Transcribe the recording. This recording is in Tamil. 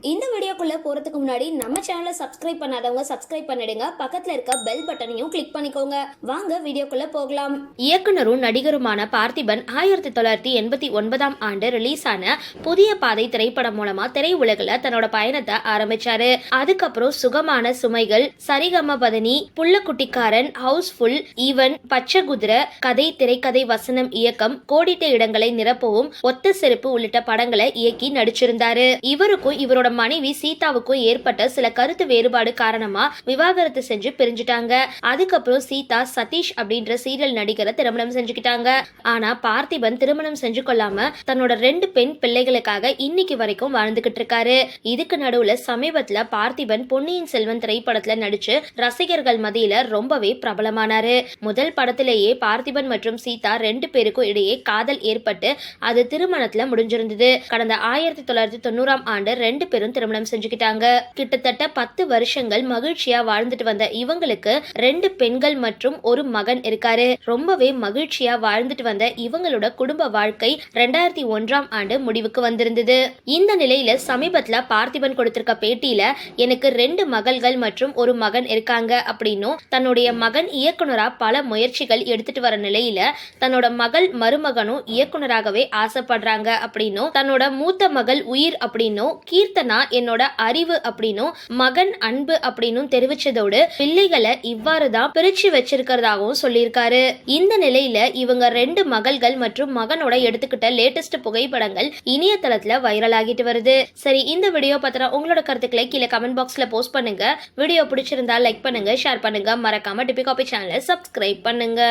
இந்த வீடியோக்குள்ளே போறதுக்கு முன்னாடி நம்ம சேனலை சப்ஸ்கிரைப் பண்ணாதவங்க சப்ஸ்கிரைப் பண்ணிடுங்க. பக்கத்துல இருக்க பெல் பட்டனையும் கிளிக் பண்ணிக்கோங்க. வாங்க வீடியோக்குள்ளே போகலாம். இயக்குனரும் நடிகருமான பார்த்திபன் ஆயிரத்தி தொள்ளாயிரத்தி எண்பத்தி ஒன்பதாம் ஆண்டு ரிலீஸ் ஆன புதிய பாதை திரைப்படம் மூலமா திரையுலகில் தன்னோட பயணத்தை ஆரம்பிச்சாரு. அதுக்கப்புறம் சுகமான சுமைகள் சரிகம பதனி புள்ளக்குட்டிக்காரன் ஹவுஸ்ஃபுல் ஈவன் பச்சை குதிரை கதை திரைக்கதை வசனம் இயக்கம் கோடிட்ட இடங்களை நிரப்பவும் ஒத்த செருப்பு உள்ளிட்ட படங்களை இயக்கி நடிச்சிருந்தாரு. இவருக்கும் இவரோட மனைவி சீதாவுக்கும் ஏற்பட்ட சில கருத்து வேறுபாடு காரணமா விவாகரத்து செஞ்சு பிரிஞ்சுட்டாங்க. அதுக்கப்புறம் சீதா சதீஷ் அப்படின்ற சீரியல் நடிகரை திருமணம் செஞ்சுக்கிட்டாங்க. ஆனா பார்த்திபன் திருமணம் செஞ்சு கொள்ளாம தன்னோட ரெண்டு பெண் பிள்ளைகளுக்காக இன்னைக்கு வரைக்கும் வாழ்ந்துகிட்டு இருக்காரு. இதுக்கு நடுவுல சமீபத்துல பார்த்திபன் பொன்னியின் செல்வன் திரைப்படத்துல நடிச்சு ரசிகர்கள் மத்தியில ரொம்பவே பிரபலமானாரு. முதல் படத்திலேயே பார்த்திபன் மற்றும் சீதா ரெண்டு பேருக்கும் இடையே காதல் ஏற்பட்டு அது திருமணத்துல முடிஞ்சிருந்தது. கடந்த ஆயிரத்தி தொள்ளாயிரத்தி தொண்ணூறாம் ஆண்டு ரெண்டு பேரும் திருமணம் செஞ்சுக்கிட்டாங்க. கிட்டத்தட்ட பத்து வருஷங்கள் மகிழ்ச்சியா வாழ்ந்துட்டு வந்த இவங்களுக்கு ரெண்டு பெண்கள் மற்றும் ஒரு மகன் இருக்காரு. ரொம்பவே மகிழ்ச்சியா வாழ்ந்துட்டு வந்த இவங்களோட குடும்ப வாழ்க்கை ரெண்டாயிரத்தி ஒன்றாம் ஆண்டு முடிவுக்கு வந்திருந்தது. இந்த நிலையில சமீபத்துல பார்த்திபன் கொடுத்திருக்க பேட்டியில எனக்கு ரெண்டு மகள்கள் மற்றும் ஒரு மகன் இருக்காங்க அப்படின்னும் தன்னுடைய மகன் இயக்குனரா பல முயற்சிகள் எடுத்துட்டு வர நிலையில தன்னோட மகள் மருமகனும் இயக்குனராகவே ஆசைப்படுறாங்க அப்படின்னும் தன்னோட மூத்த மகள் உயிர் அப்படின்னும் கீர்த்தனா என்னோட அறிவு அப்படின்னும் மகன் அன்பு அப்படின்னும் தெரிவிச்சதோடு பிள்ளைகளை இவ்வாறு தான் பிரிச்சு வச்சிருக்கிறதாகவும் சொல்லியிருக்காரு. இந்த நிலையில இவங்க ரெண்டு மகள்கள் மற்றும் மகனோட எடுத்துக்கிட்ட லேட்டஸ்ட் புகைப்படங்கள் இணையதளத்துல வைரல் ஆகிட்டு வருது. சரி இந்த வீடியோ பத்தின உங்களோட கருத்துக்களை கீழே கமெண்ட் பாக்ஸ்ல போஸ்ட் பண்ணுங்க. வீடியோ பிடிச்சிருந்தா லைக் பண்ணுங்க ஷேர் பண்ணுங்க. மறக்காம டிபி காபி சேனலை சப்ஸ்கிரைப் பண்ணுங்க.